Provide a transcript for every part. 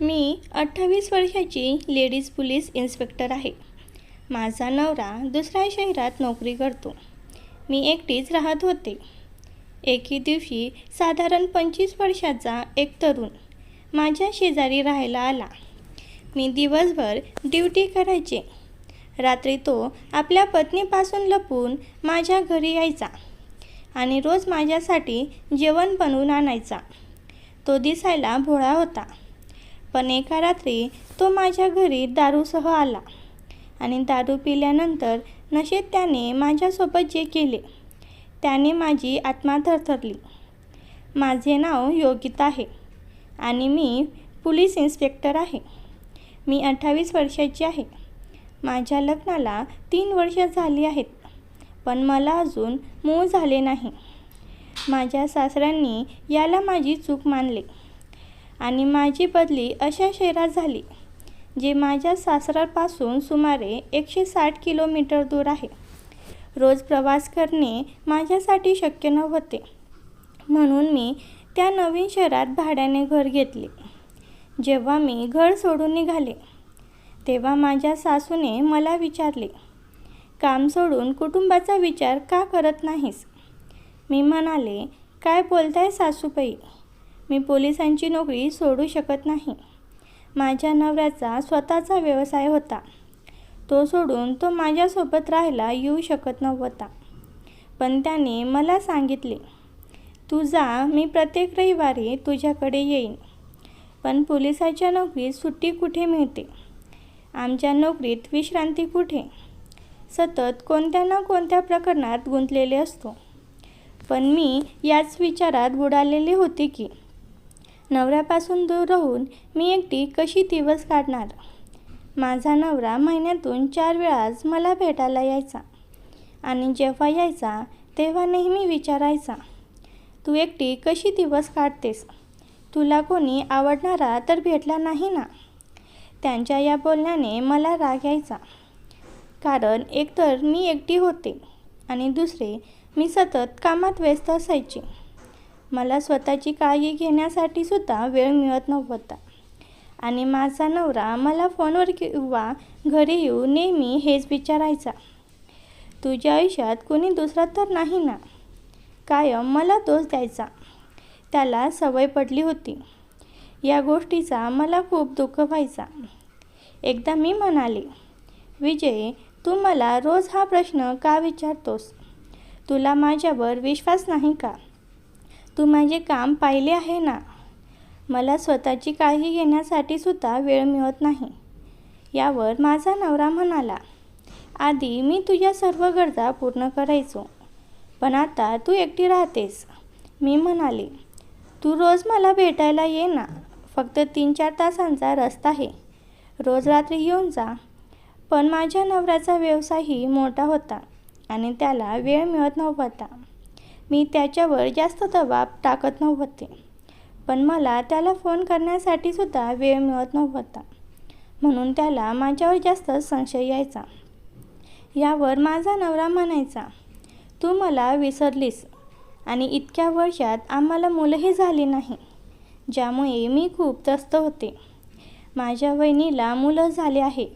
मी अठ्ठावीस वर्षाची ladies police inspector आहे. माझा नवरा दुसऱ्या शहरात नोकरी करतो. मी एकटीच राहत होते. एके दिवशी साधारण पंचवीस वर्षाचा एक तरुण माझ्या शेजारी राहायला आला. मी दिवसभर ड्युटी करायचे. रात्री तो आपल्या पत्नीपासून लपून माझ्या घरी यायचा आणि रोज माझ्यासाठी जेवण बनवून आणायचा. तो दिसायला भोळा होता. पण एका रात्री तो माझ्या घरी दारूसह आला आणि दारू पिल्यानंतर नशेत त्याने माझ्यासोबत जे केले त्याने माझी आत्मा थरथरली. माझे नाव योगिता आहे आणि मी पोलीस इन्स्पेक्टर आहे. मी अठ्ठावीस वर्षाची आहे. माझ्या लग्नाला तीन वर्ष झाली आहेत पण मला अजून मूळ झाले नाही. माझ्या सासऱ्यांनी याला माझी चूक मानले. आणि माझी बदली अशा शहरात झाली जे माझ्या सासरापासून सुमारे एकशे साठ किलोमीटर दूर आहे. रोज प्रवास करणे माझ्यासाठी शक्य नव्हते. म्हणून मी त्या नवीन शहरात भाड्याने घर घेतले. जेव्हा मी घर सोडून निघाले तेव्हा माझ्या सासूने मला विचारले काम सोडून कुटुंबाचा विचार का करत नाहीस? मी म्हणाले काय बोलताय सासूबाई? मी पोलिसांची नोकरी सोडू शकत नाही. माझ्या नवऱ्याचा स्वतःचा व्यवसाय होता. तो सोडून तो माझ्यासोबत राहायला येऊ शकत नव्हता. पण त्याने मला सांगितले तुझा मी प्रत्येक रविवारी तुझ्याकडे येईन. पण पोलिसाच्या नोकरीत सुट्टी कुठे मिळते? आमच्या नोकरीत विश्रांती कुठे? सतत कोणत्या ना कोणत्या प्रकरणात गुंतलेले असतो. पण मी याच विचारात बुडालेले होते की नवऱ्यापासून दूर राहून मी एकटी कशी दिवस काढणार? माझा नवरा महिन्यातून चार वेळाच मला भेटायला यायचा. आणि जेव्हा यायचा तेव्हा नेहमी विचारायचा तू एकटी कशी दिवस काढतेस? तुला कोणी आवडणारा तर भेटला नाही ना? त्यांच्या या बोलण्याने मला राग यायचा. कारण एकतर मी एकटी होते आणि दुसरे मी सतत कामात व्यस्त असायचे. मला स्वतःची काळजी घेण्यासाठी सुद्धा वेळ मिळत नव्हता. आणि माझा नवरा मला फोनवर किंवा घरी येऊ नेहमी हेच विचारायचा तुझ्या आयुष्यात कोणी दुसरा तर नाही ना? कायम मला दोष द्यायचा त्याला सवय पडली होती. या गोष्टीचा मला खूप दुःख व्हायचा. एकदा मी म्हणाले विजय तू मला रोज हा प्रश्न का विचारतोस? तुला माझ्यावर विश्वास नाही का? तू माझे काम पाहिले आहे ना? मला स्वतःची काळजी घेण्यासाठी सुद्धा वेळ मिळत नाही. यावर माझा नवरा म्हणाला आधी मी तुझ्या सर्व गरजा पूर्ण करायचो पण आता तू एकटी राहतेस. मी म्हणाले तू रोज मला भेटायला ये ना. फक्त तीन चार तासांचा रस्ता आहे. रोज रात्री येऊन जा. पण माझ्या नवऱ्याचा व्यवसायही मोठा होता आणि त्याला वेळ मिळत नव्हता. मी त्याच्यावर जास्त दबाव टाकत नव्हते. पण मला त्याला फोन करण्यासाठी सुद्धा वेळ मिळत नव्हता. म्हणून त्याला माझ्यावर जास्त संशय यायचा. यावर माझा नवरा म्हणायचा तू मला विसरलीस आणि इतक्या वर्षात आम्हाला मुलंही झाली नाही ज्यामुळे मी खूप त्रस्त होते. माझ्या वहिनीला मुलं झाले आहे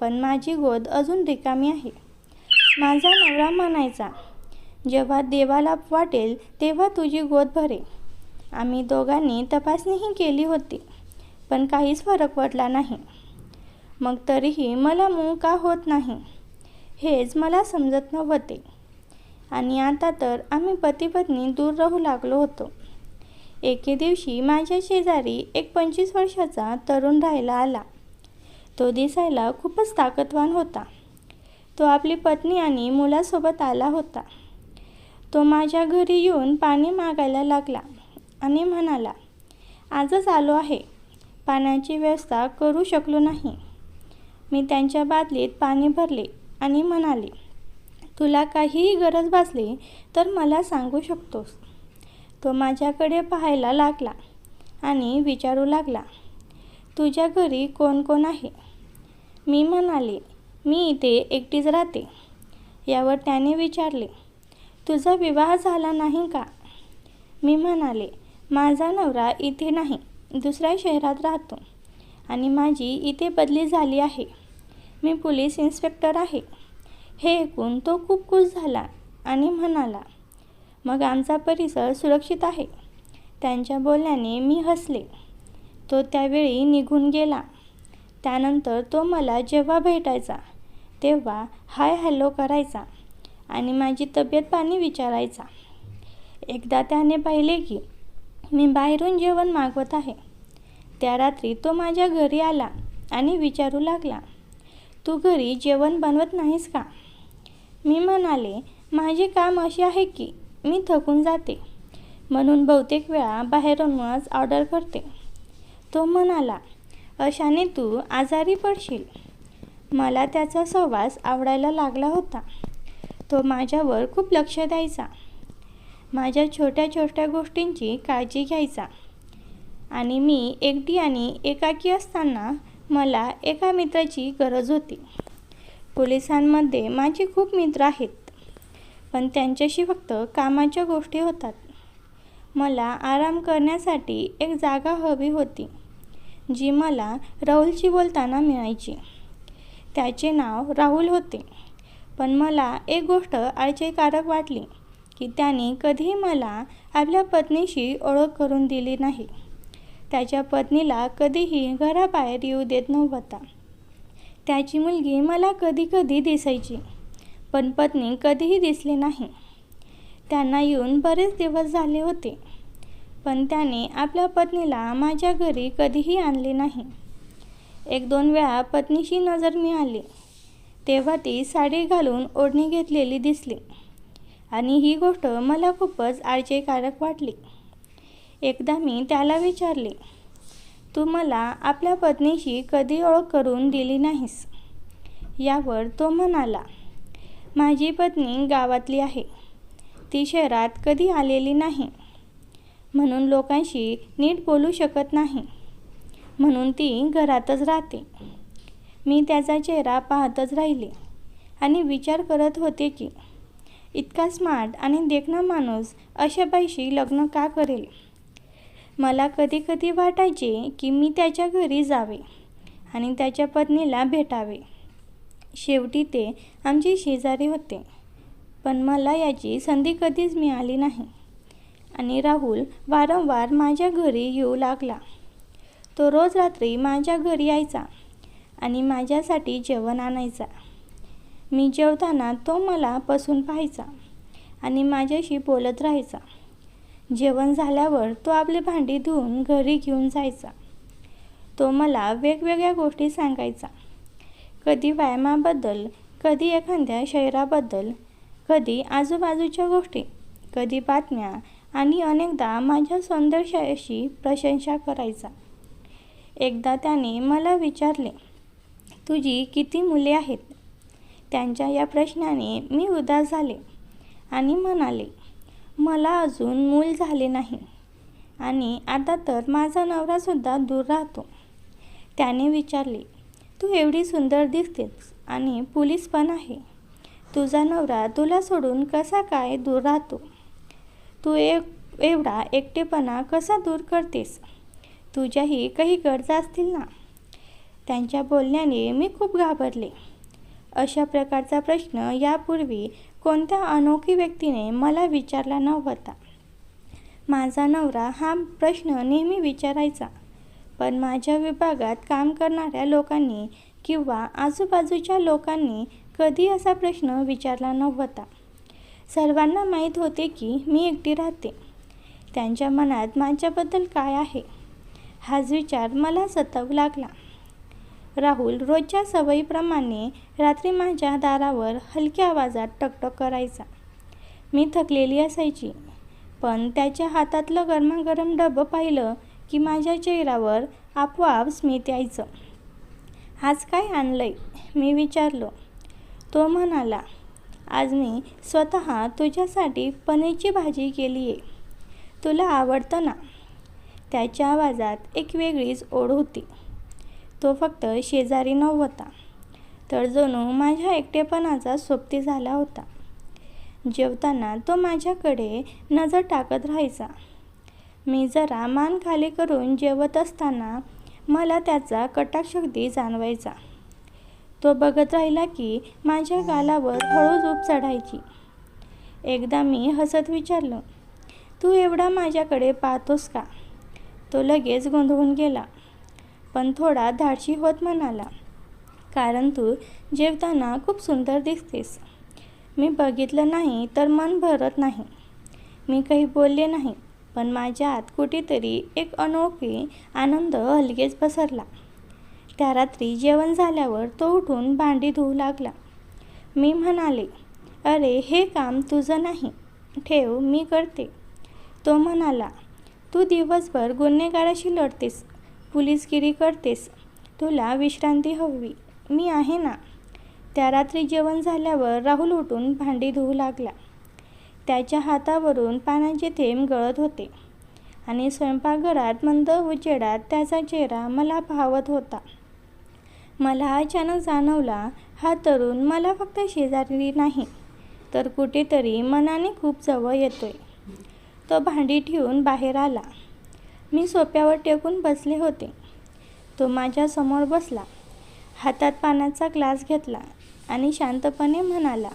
पण माझी गोद अजून रिकामी आहे. माझा नवरा म्हणायचा जेव्हा देवाला वाटेल तेव्हा तुझी गोद भरे आम्ही दोघांनी तपासणीही केली होती पण काहीच फरक पडला नाही. मग तरीही मला मूळ का होत नाही हेच मला समजत नव्हते. आणि आता तर आम्ही पतीपत्नी दूर राहू लागलो होतो. एके दिवशी माझ्या शेजारी एक पंचवीस वर्षाचा तरुण राहायला आला. तो दिसायला खूपच ताकदवान होता. तो आपली पत्नी आणि मुलासोबत आला होता. तो माझ्या घरी येऊन पाणी मागायला लागला आणि म्हणाला आजच आलो आहे. पाण्याची व्यवस्था करू शकलो नाही. मी त्यांच्या बादलीत पाणी भरले आणि म्हणाले तुला काहीही गरज भासली तर मला सांगू शकतोस. तो माझ्याकडे पाहायला लागला आणि विचारू लागला तुझ्या घरी कोण कोण आहे? मी म्हणाले मी इथे एकटीच राहते. यावर त्याने विचारले तुझा विवाह झाला नाही का? मी म्हणाले माझा नवरा इथे नाही दुसऱ्या शहरात राहतो आणि माझी इथे बदली झाली आहे. मी पोलीस इन्स्पेक्टर आहे. हे ऐकून तो खूप खुश झाला आणि म्हणाला मग आमचा परिसर सुरक्षित आहे. त्यांच्या बोलण्याने मी हसले. तो त्यावेळी निघून गेला. त्यानंतर तो मला जेव्हा भेटायचा तेव्हा हाय हॅलो करायचा. आणि माझी तब्येत पाणी विचारायचा. एकदा त्याने पाहिले की मी बाहेरून जेवण मागवत आहे. त्या रात्री तो माझ्या घरी आला आणि विचारू लागला तू घरी जेवण बनवत नाहीस का? मी म्हणाले माझे काम असे आहे की मी थकून जाते. म्हणून बहुतेक वेळा बाहेरूनच ऑर्डर करते. तो म्हणाला अशाने तू आजारी पडशील. मला त्याचा सहवास आवडायला लागला होता. तो माझ्यावर खूप लक्ष द्यायचा. माझ्या छोट्या छोट्या गोष्टींची काळजी घ्यायचा. आणि मी एकटी आणि एकाकी असताना मला एका मित्राची गरज होती. पोलिसांमध्ये माझे खूप मित्र आहेत पण त्यांच्याशी फक्त कामाच्या गोष्टी होतात. मला आराम करण्यासाठी एक जागा हवी होती जी मला राहुलशी बोलताना मिळायची. त्याचे नाव राहुल होते. पण मला एक गोष्ट आश्चर्यकारक वाटली की त्याने कधीही मला आपल्या पत्नीशी ओळख करून दिली नाही. त्याच्या पत्नीला कधीही घराबाहेर येऊ देत नव्हता. त्याची मुलगी मला कधी कधी दिसायची पण पत्नी कधीही दिसली नाही. त्यांना येऊन बरेच दिवस झाले होते पण त्याने आपल्या पत्नीला माझ्या घरी कधीही आणले नाही. एक दोन वेळा पत्नीशी नजर मिळाली. तेव्हा ती साडी घालून ओढणी घेतलेली दिसली. आणि ही गोष्ट मला खूपच आळजेकारक वाटली. एकदा मी त्याला विचारले तू मला आपल्या पत्नीशी कधी ओळख करून दिली नाहीस? यावर तो म्हणाला माझी पत्नी गावातली आहे. ती शहरात कधी आलेली नाही. म्हणून लोकांशी नीट बोलू शकत नाही. म्हणून ती घरातच राहते. मी त्याचा चेहरा पाहतच राहिले आणि विचार करत होते की इतका स्मार्ट आणि देखणा माणूस अशा बाईशी लग्न का करेल? मला कधी कधी वाटायचे की मी त्याच्या घरी जावे आणि त्याच्या पत्नीला भेटावे. शेवटी ते आमचे शेजारी होते पण मला याची संधी कधीच मिळाली नाही आणि राहुल वारंवार माझ्या घरी येऊ लागला. तो रोज रात्री माझ्या घरी यायचा. आणि माझ्यासाठी जेवण आणायचा. मी जेवताना तो मला पसून पाहायचा आणि माझ्याशी बोलत राहायचा. जेवण झाल्यावर तो आपली भांडी धुवून घरी घेऊन जायचा. तो मला वेगवेगळ्या गोष्टी सांगायचा. कधी व्यायामाबद्दल कधी एखाद्या शहराबद्दल कधी आजूबाजूच्या गोष्टी कधी बातम्या आणि अनेकदा माझ्या सौंदर्याशी प्रशंसा करायचा. एकदा त्याने मला विचारले तुझी किती मुले आहेत? त्यांच्या या प्रश्नाने मी उदास झाले आणि म्हणाले मला अजून मूल झाले नाही आणि आता तर माझा नवरासुद्धा दूर राहतो. त्याने विचारले तू एवढी सुंदर दिसतेस आणि पोलीस पण आहे. तुझा नवरा तुला सोडून कसा काय दूर राहतो? तू एक एवढा एकटेपणा कसा दूर करतेस? तुझ्याही काही गरजा असतील ना? त्यांच्या बोलण्याने मी खूप घाबरले. अशा प्रकारचा प्रश्न यापूर्वी कोणत्या अनोखी व्यक्तीने मला विचारला नव्हता. माझा नवरा हा प्रश्न नेहमी विचारायचा पण माझ्या विभागात काम करणाऱ्या लोकांनी किंवा आजूबाजूच्या लोकांनी कधी असा प्रश्न विचारला नव्हता. सर्वांना माहीत होते की मी एकटी राहते. त्यांच्या मनात माझ्याबद्दल काय आहे? हाच विचार मला सतावू लागला. राहुल रोजच्या सवयीप्रमाणे रात्री माझ्या दारावर हलक्या आवाजात टकटक करायचा. मी थकलेली असायची पण त्याच्या हातातलं गरमागरम डबं पाहिलं की माझ्या चेहऱ्यावर आपोआप स्मित यायचं. आज काय आणलंय? मी विचारलो. तो म्हणाला आज मी स्वतः तुझ्यासाठी पनीरची भाजी केली आहे तुला आवडतं ना? त्याच्या आवाजात एक वेगळीच ओढ होती. तो फक्त शेजारी नव्हता तर जणू माझ्या एकटेपणाचा सोबती झाला होता. जेवताना तो माझ्याकडे नजर टाकत राहायचा. मी जरा मान खाली करून जेवत असताना मला त्याचा कटाक्ष अगदी जाणवायचा. तो बघत राहिला की माझ्या गालावर हळू झोप चढायची. एकदा मी हसत विचारलं तू एवढा माझ्याकडे पाहतोस का? तो लगेच गोंधळून गेला. पण थोडा धाडशी होत म्हणाला. कारण तू जेवताना खूप सुंदर दिसतेस. मी बघितलं नाही तर मन भरत नाही. मी काही बोलले नाही पण माझ्या आत कुठेतरी एक अनोखी आनंद हलगेच पसरला. त्या रात्री जेवण झाल्यावर तो उठून भांडी धुवू लागला. मी म्हणाले अरे हे काम तुझं नाही. ठेव मी करते. तो म्हणाला तू दिवसभर गुन्हेगाराशी लढतेस. पुलिसगिरी करतेस. तुला विश्रांती हवी. मी आहे ना? त्या रात्री जेवण झाल्यावर राहुल उठून भांडी धुवू लागला. त्याच्या हातावरून पाण्याचे थेंब गळत होते. आणि स्वयंपाकघरात मंद उजेडात त्याचा चेहरा मला पाहवत होता. मला अचानक जाणवला हा तरुण मला फक्त शेजारी नाही तर कुठेतरी मनाने खूप जवळ येतोय. तो भांडी ठेवून बाहेर आला. मी सोप्यावर टेकून बसले होते. तो माझ्यासमोर बसला. हातात पाण्याचा ग्लास घेतला आणि शांतपणे म्हणाला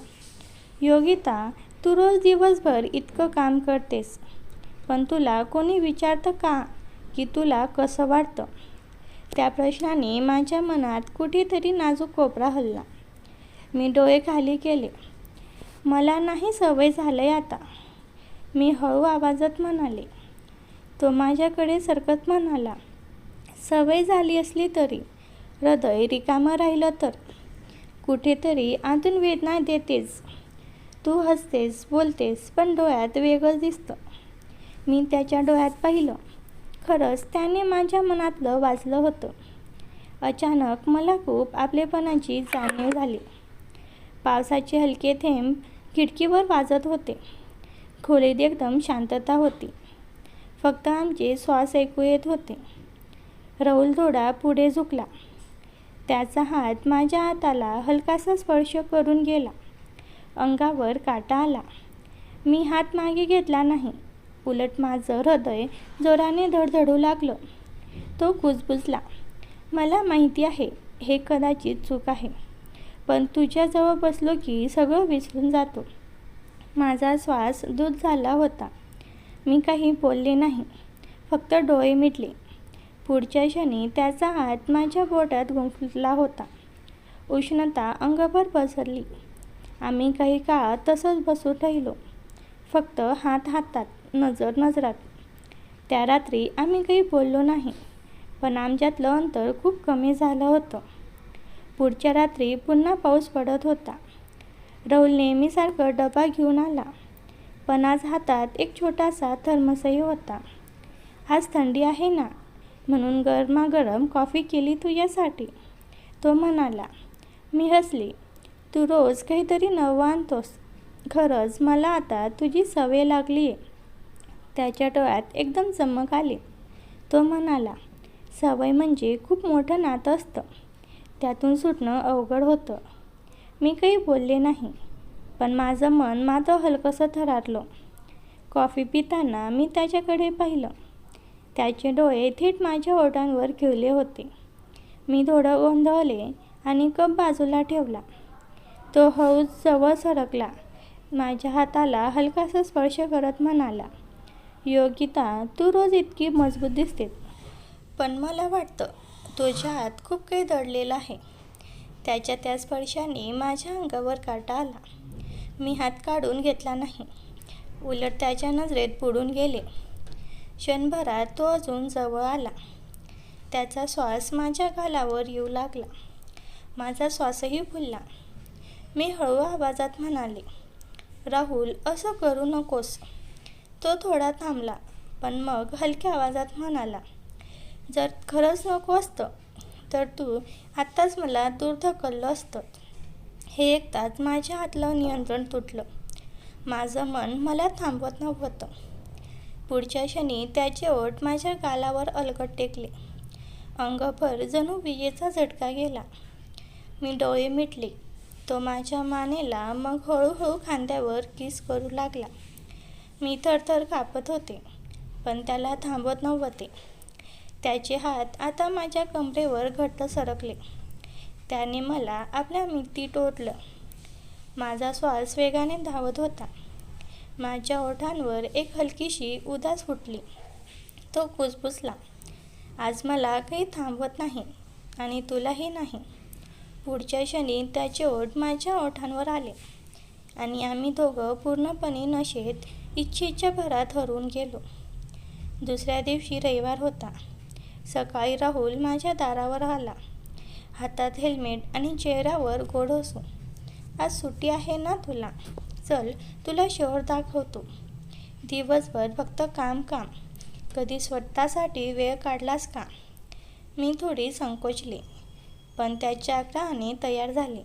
योगिता तू रोज दिवसभर इतकं काम करतेस पण तुला कोणी विचारतं का की तुला कसं वाटतं? त्या प्रश्नाने माझ्या मनात कुठेतरी नाजूक कोपरा हल्ला. मी डोळे खाली केले. मला नाही सवय झालंय आता मी हळू आवाजात म्हणाले. तो माझ्याकडे सरकत म्हणाला सवय झाली असली तरी. हृदय रिकामं राहिलं तर. कुठेतरी आतून वेदना देतेच तू हसतेस बोलतेस पण डोळ्यात वेगळं दिसतं. मी त्याच्या डोळ्यात पाहिलं. खरंच त्याने माझ्या मनातलं वाचलं होतं. अचानक मला खूप आपलेपणाची जाणीव झाली. पावसाचे हलके थेंब खिडकीवर वाजत होते. खोलीत एकदम शांतता होती. फक्त आमचे श्वास ऐकू येत होते. राहुल थोडा पुढे झुकला. त्याचा हात माझ्या हाताला हलकासा स्पर्श करून गेला. अंगावर काटा आला. मी हात मागे घेतला नाही. उलट माझं हृदय जोराने धडधडू लागलं. तो कुजबुजला. मला माहिती आहे हे कदाचित चूक आहे. पण तुझ्याजवळ बसलो की सगळं विसरून जातो. माझा श्वास दूध झाला होता. मी काही बोलले नाही. फक्त डोळे मिटले. पुढच्या क्षणी त्याचा हात माझ्या बोटात गुंफला होता. उष्णता अंगभर पसरली. आम्ही काही काळ तसंच बसून राहिलो. फक्त हात हातात नजर नजरात. त्या रात्री आम्ही काही बोललो नाही पण आमच्यातलं अंतर खूप कमी झालं होतं. पुढच्या रात्री पुन्हा पाऊस पडत होता. राहुल नेहमीसारखं डबा घेऊन आला. पण आज हातात एक छोटासा थर्मसही होता. आज थंडी आहे ना म्हणून गरमागरम कॉफी केली तुझ्यासाठी तो म्हणाला मी हसली. तू रोज काहीतरी नवं आणतोस. खरंच मला आता तुझी सवय लागली आहे त्याच्या डोळ्यात एकदम चमक आली. तो म्हणाला सवय म्हणजे खूप मोठं नातं असतं. त्यातून सुटणं अवघड होतं. मी काही बोलले नाही. पण माझं मन मात्र हलकंसं थरारलं. कॉफी पिताना मी त्याच्याकडे पाहिलं. त्याचे डोळे थेट माझ्या ओठांवर खिळले होते. मी थोडं गोंधळले आणि कप बाजूला ठेवला. तो हळूच जवळ सरकला. माझ्या हाताला हलकासा स्पर्श करत म्हणाला योगिता तू रोज इतकी मजबूत दिसते. पण मला वाटतं तुझ्या हात खूप काही दडलेलं आहे. त्याच्या त्या स्पर्शाने माझ्या अंगावर काटा आला. मी हात काढून घेतला नाही. उलट त्याच्या नजरेत बुडून गेले. क्षणभरात तो अजून जवळ आला. त्याचा श्वास माझ्या गालावर येऊ लागला. माझा श्वासही फुलला. मी हळू आवाजात म्हणाले राहुल असं करू नकोस. तो थोडा थांबला पण मग हलक्या आवाजात म्हणाला जर खरंच नको असतं तर तू आत्ताच मला दूर ढकललं असतं हे ऐकताच माझ्या हातलं नियंत्रण तुटलं. माझं मन मला थांबवत नव्हतं. पुढच्या क्षणी त्याचे ओठ माझ्या गालावर अलगट टेकले. अंगभर जणू विजेचा झटका गेला. मी डोळे मिटले. तो माझ्या मानेला मग हळूहळू खांद्यावर किस करू लागला. मी थरथर कापत होते पण त्याला थांबवत नव्हते. त्याचे हात आता माझ्या कमरेवर घट्ट सरकले. त्याने मला आपल्या मिठीत ओढलं माझा श्वास वेगाने धावत होता. माझ्या ओठांवर एक हलकीशी उदास फुटली. तो कुसबुसला आज मला काही थांबवत नाही आणि तुलाही नाही. पुढच्या क्षणी त्याचे ओठ माझ्या ओठांवर आले आणि आम्ही दोघं पूर्णपणे नशेत इच्छेच्या भरात हरून गेलो. दुसऱ्या दिवशी रविवार होता. सकाळी राहुल माझ्या दारावर आला. हातात हेल्मेट आणि चेहऱ्यावर गोड हसू आज सुट्टी आहे ना तुला? चल तुला शहर दाखवतो. दिवसभर फक्त काम काम. कधी स्वतःसाठी वेळ काढलास का? मी थोडी संकोचले पण त्याच्या आग्रहाने तयार झाले.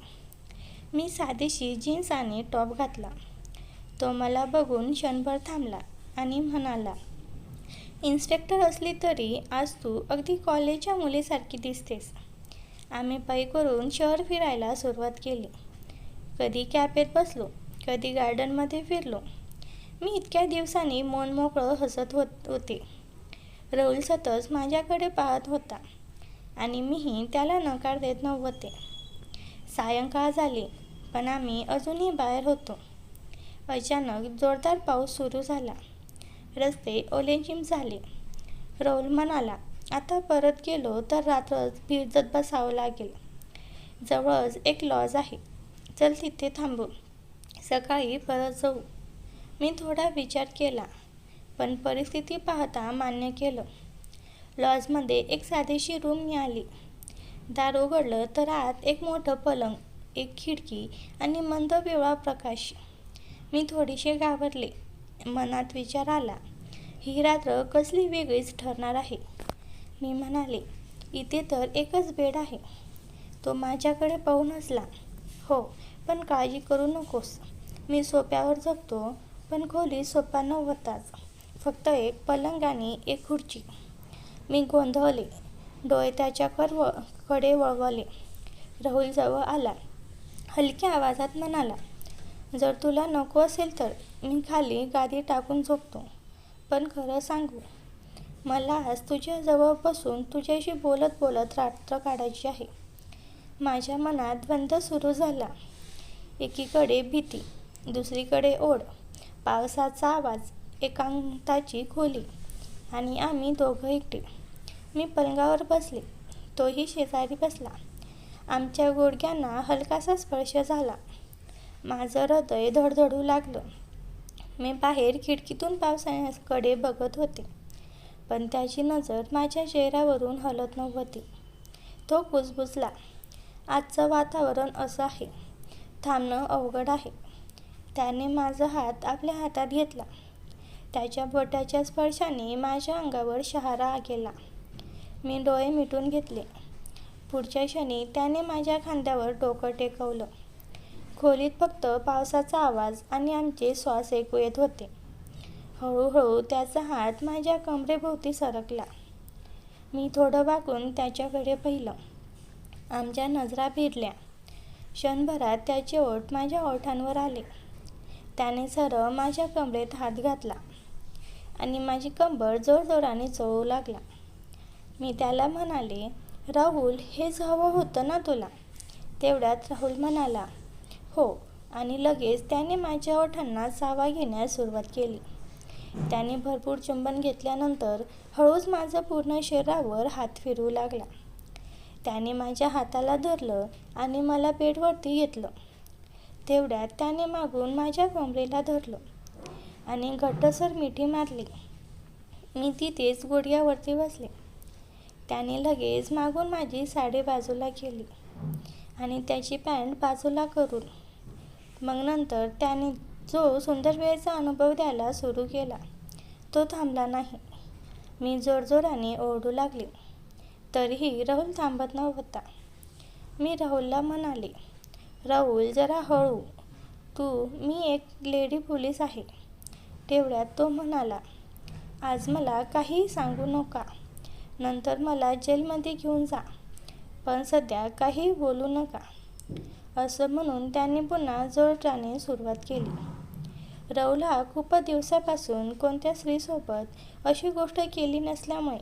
मी साधीशी जीन्स आणि टॉप घातला. तो मला बघून क्षणभर थांबला आणि म्हणाला इन्स्पेक्टर असली तरी आज तू अगदी कॉलेजच्या मुलीसारखी दिसतेस. आम्ही पायी करून शहर फिरायला सुरुवात केली. कधी कॅफेत बसलो कधी गार्डनमध्ये फिरलो. मी इतक्या दिवसांनी मन मोकळं हसत होत होते. राहुल सतत माझ्याकडे पाहत होता आणि मीही त्याला नकार देत नव्हते. सायंकाळ झाली पण आम्ही अजूनही बाहेर होतो. अचानक जोरदार पाऊस सुरू झाला. रस्ते ओलेचिम झाले. राहुल म्हणाला आता परत गेलो तर रात्रच भिजत बसावं लागेल. जवळच एक लॉज आहे. चल तिथे थांबू. सकाळी परत जाऊ. मी थोडा विचार केला पण परिस्थिती पाहता मान्य केलं. लॉजमध्ये एक साधीशी रूम मिळाली. दार उघडलं तर आत एक मोठं पलंग एक खिडकी आणि मंद पिवळा प्रकाश. मी थोडीशी घाबरले. मनात विचार आला ही रात्र कसली वेगळीच ठरणार आहे? मी म्हणाले इथे तर एकच बेड आहे. तो माझ्याकडे पाहून असला. हो पण काळजी करू नकोस. मी सोप्यावर जगतो पण खोली सोपा नव्हताच. फक्त एक पलंग आणि एक खुर्ची. मी गोंधळले. डोळे त्याच्या कर्वकडे वळवले. राहुल जवळ आला. हलक्या आवाजात म्हणाला जर तुला नको असेल तर मी खाली गादी टाकून झोपतो. पण खरं सांगू मला आज तुझ्याजवळ बसून तुझ्याशी बोलत बोलत रात्र काढायची आहे. माझ्या मनात द्वंद्व सुरू झाला. एकीकडे भीती दुसरीकडे ओढ. पावसाचा आवाज एकांताची खोली आणि आम्ही दोघं एकटे. मी पलंगावर बसले. तोही शेजारी बसला. आमच्या गुडघ्यांना हलकासा स्पर्श झाला. माझं हृदय धडधडू लागलं. मी बाहेर खिडकीतून पावसाळ्याकडे बघत होते. पण त्याची नजर माझ्या चेहऱ्यावरून हलत नव्हती. तो कुजबुजला आजचं वातावरण असं आहे. थांबणं अवघड आहे. त्याने माझा हात आपल्या हातात घेतला. त्याच्या बोटाच्या स्पर्शाने माझ्या अंगावर शहारा गेला. मी डोळे मिटून घेतले. पुढच्या क्षणी त्याने माझ्या खांद्यावर डोकं टेकवलं. खोलीत फक्त पावसाचा आवाज आणि आमचे श्वास ऐकू येत होते. हळूहळू त्याचा हात माझ्या कमरेभोवती सरकला. मी थोडं वाकून त्याच्याकडे पाहिलं. आमच्या नजरा भिडल्या. क्षणभरात त्याचे ओठ माझ्या ओठांवर आले. त्याने सरळ माझ्या कमरेत हात घातला आणि माझी कंबर जोरजोराने चळू लागला. मी त्याला म्हणाले राहुल हेच हवं होतं ना तुला? तेवढ्यात राहुल म्हणाला हो. आणि लगेच त्याने माझ्या ओठांना चावा घेण्यास सुरुवात केली. त्याने भरपूर चुंबन घेतल्यानंतर हळूच माझं पूर्ण शरीरावर हात फिरू लागला. त्याने माझ्या हाताला धरलं आणि मला बेडवरती घेतलं. तेवढ्यात त्याने मागून माझ्या कमरेला धरलं आणि घट्टसर मिठी मारली. मी तिथेच गुडघ्यावरती बसले. त्याने लगेच मागून माझी साडी बाजूला केली आणि त्याची पॅन्ट बाजूला करून. मग नंतर त्याने जो सुंदर वेळेचा अनुभव द्यायला सुरू केला तो थांबला नाही. मी जोरजोराने ओरडू लागले. तरीही राहुल थांबत नव्हता. मी राहुलला म्हणाले राहुल जरा हळू. तू मी एक लेडी पोलीस आहे. तेवढ्यात तो म्हणाला आज मला काही सांगू नका. नंतर मला जेलमध्ये घेऊन जा. पण सध्या काही बोलू नका. असं म्हणून त्यांनी पुन्हा जोरटाने सुरुवात केली. रौला खूपच दिवसापासून कोणत्या स्त्रीसोबत अशी गोष्ट केली नसल्यामुळे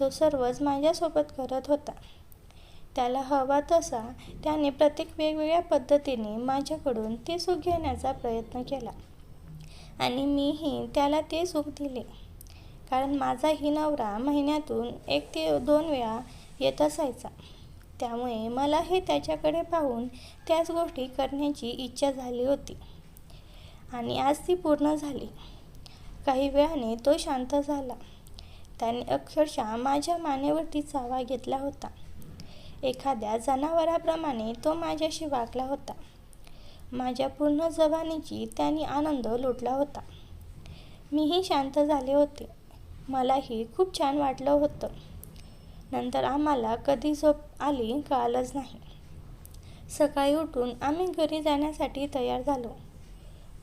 तो सर्वच माझ्यासोबत करत होता. त्याला हवा तसा त्याने प्रत्येक वेगवेगळ्या पद्धतीने माझ्याकडून ते सुख घेण्याचा प्रयत्न केला. आणि मीही त्याला ते सुख दिले. कारण माझाही नवरा महिन्यातून एक ते दोन वेळा येत असायचा. त्यामुळे मला हे त्याच्याकडे पाहून त्याच गोष्टी करण्याची इच्छा झाली होती. आणि आज ती पूर्ण झाली. काही वेळाने तो शांत झाला. त्याने अक्षरशः माझ्या मानेवरती चावा घेतला होता. एखाद्या जनावराप्रमाणे तो माझ्याशी वागला होता. माझ्या पूर्ण जबानीची त्याने आनंद लुटला होता. मीही शांत झाले होते. मलाही खूप छान वाटलं होतं. नंतर आम्हाला कधी झोप आली कळालंच नाही. सकाळी उठून आम्ही घरी जाण्यासाठी तयार झालो.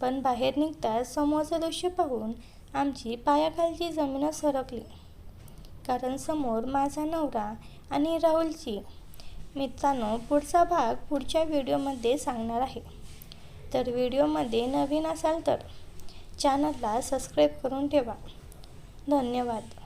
पण बाहेर निघताच समोरचं दृश्य पाहून आमची पायाखालची जमीनच सरकली. कारण समोर माझा नवरा आणि राहुलची मित्रांनो पुढचा भाग पुढच्या व्हिडिओमध्ये सांगणार आहे. तर व्हिडिओमध्ये नवीन असाल तर चॅनलला सबस्क्राईब करून ठेवा. धन्यवाद.